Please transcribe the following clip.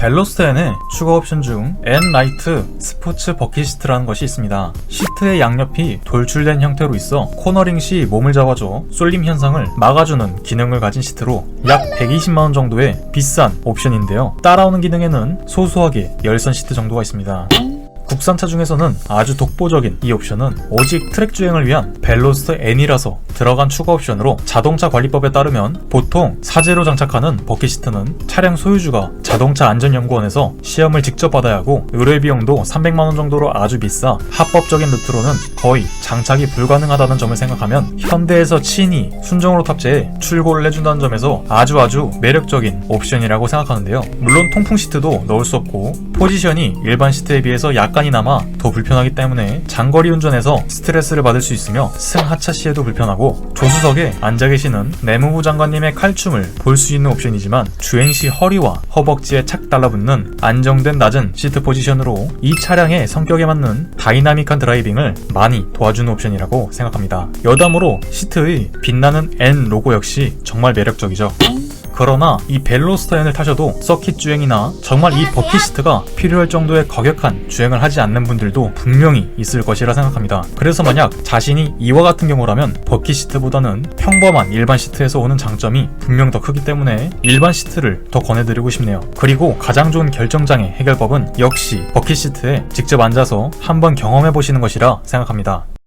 벨로스텐의 추가 옵션 중 N-라이트 스포츠 버킷시트라는 것이 있습니다. 시트의 양옆이 돌출된 형태로 있어 코너링 시 몸을 잡아줘 쏠림 현상을 막아주는 기능을 가진 시트로 약 120만원 정도의 비싼 옵션인데요. 따라오는 기능에는 소소하게 열선 시트 정도가 있습니다. 국산차 중에서는 아주 독보적인 이 옵션은 오직 트랙 주행을 위한 벨로스트 N이라서 들어간 추가 옵션으로 자동차 관리법에 따르면 보통 사제로 장착하는 버킷시트는 차량 소유주가 자동차 안전연구원에서 시험을 직접 받아야 하고 의뢰 비용도 300만원 정도로 아주 비싸 합법적인 루트로는 거의 장착이 불가능하다는 점을 생각하면 현대에서 친히 순정으로 탑재해 출고를 해준다는 점에서 아주 아주 매력적인 옵션이라고 생각하는데요. 물론 통풍 시트도 넣을 수 없고 포지션이 일반 시트에 비해서 약간 이나마 더 불편하기 때문에 장거리 운전에서 스트레스를 받을 수 있으며 승하차 시에도 불편하고 조수석에 앉아 계시는 내무부 장관님의 칼춤을 볼 수 있는 옵션이지만 주행 시 허리와 허벅지에 착 달라붙는 안정된 낮은 시트 포지션으로 이 차량의 성격에 맞는 다이나믹한 드라이빙을 많이 도와주는 옵션이라고 생각합니다. 여담으로 시트의 빛나는 N 로고 역시 정말 매력적이죠. 그러나 이 벨로스터엔을 타셔도 서킷 주행이나 정말 이 버킷시트가 필요할 정도의 거격한 주행을 하지 않는 분들도 분명히 있을 것이라 생각합니다. 그래서 만약 자신이 이와 같은 경우라면 버킷시트보다는 평범한 일반 시트에서 오는 장점이 분명 더 크기 때문에 일반 시트를 더 권해드리고 싶네요. 그리고 가장 좋은 결정장애 해결법은 역시 버킷시트에 직접 앉아서 한번 경험해 보시는 것이라 생각합니다.